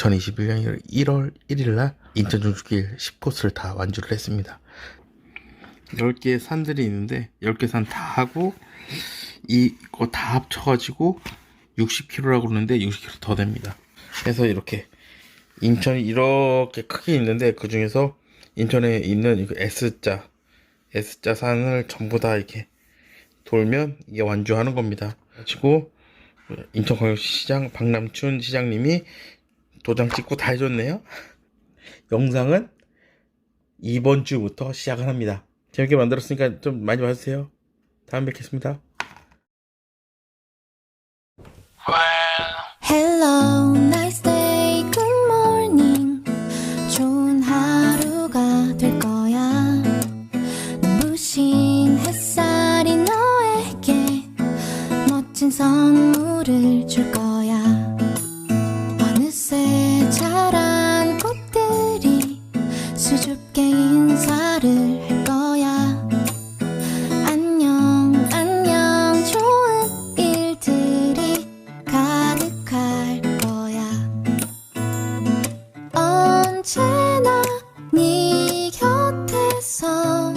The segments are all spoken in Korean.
2021년 1월 1일 날 인천 중축길 10코스를 다 완주를 했습니다. 10개의 산들이 있는데 10개 산 다 하고 이거 다 합쳐가지고 60km라고 그러는데 60km 더 됩니다. 그래서 이렇게 인천이 이렇게 크게 있는데 그 중에서 인천에 있는 이거 S자 S자 산을 전부 다 이렇게 돌면 이게 완주하는 겁니다. 그리고 인천광역시장 박남춘 시장님이 도장 찍고 다 해줬네요. 영상은 이번 주부터 시작을 합니다. 재밌게 만들었으니까 좀 많이 봐주세요. 다음 뵙겠습니다. Hello, nice day, good morning. 좋은 하루가 될 거야. 눈부신 햇살이 너에게 멋진 선물을 줄 거야. 언제나 네 곁에서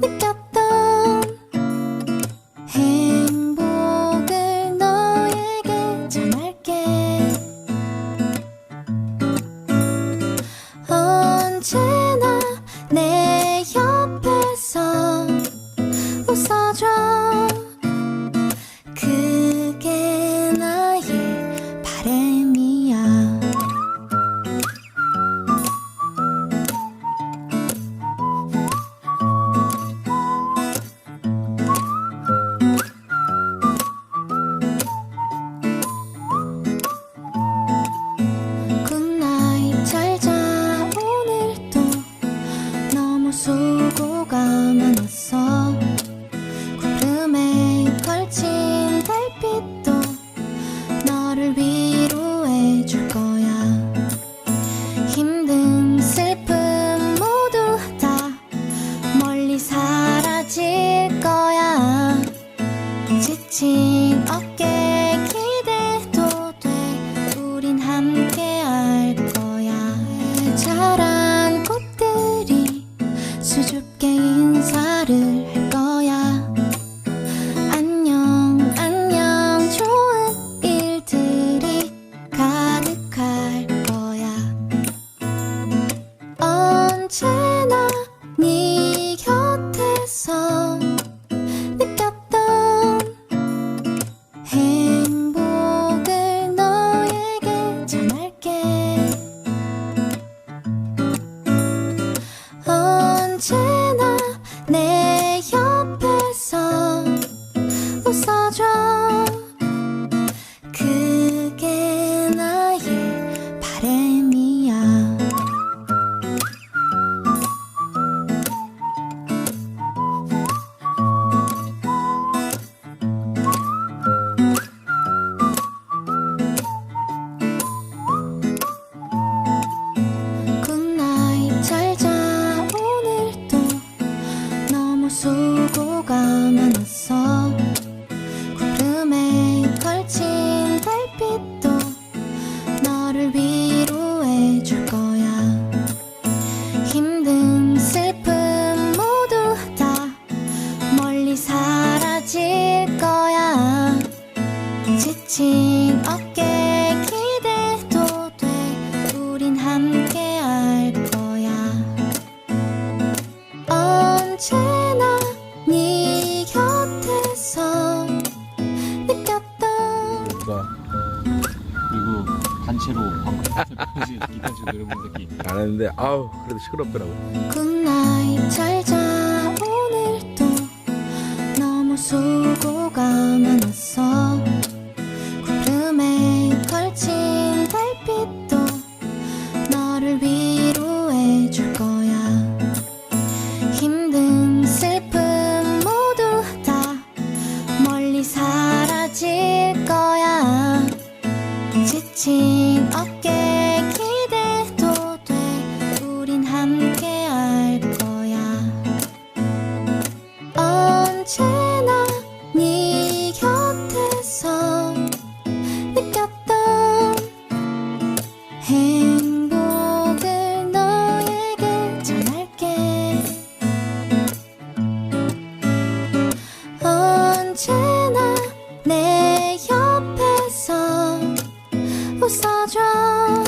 느꼈던 행복을 너에게 전할게. 언제 지친 어깨 기대도 돼. 우린 함께 할 거야. 자란 꽃들이 수줍게 인사를 할 거야. 안녕 안녕 좋은 일들이 가득할 거야. 언제 너를 위로해 줄 거야. 힘든 슬픔 모두 다 멀리 사라질 거야. 지친 어깨 노래 부른 새끼 안 했는데 아우 그래도 시끄럽더라고. 굿나잇 잘자. 오늘도 너무 수고가 많았어. 구름에 걸친 달빛도 너를 위로해 줄 거야. 힘든 슬픔 모두 다 멀리 사라질 거야. 지친 어깨 언제나 네 곁에서 느꼈던 행복을 너에게 전할게. 언제나 내 옆에서 웃어줘.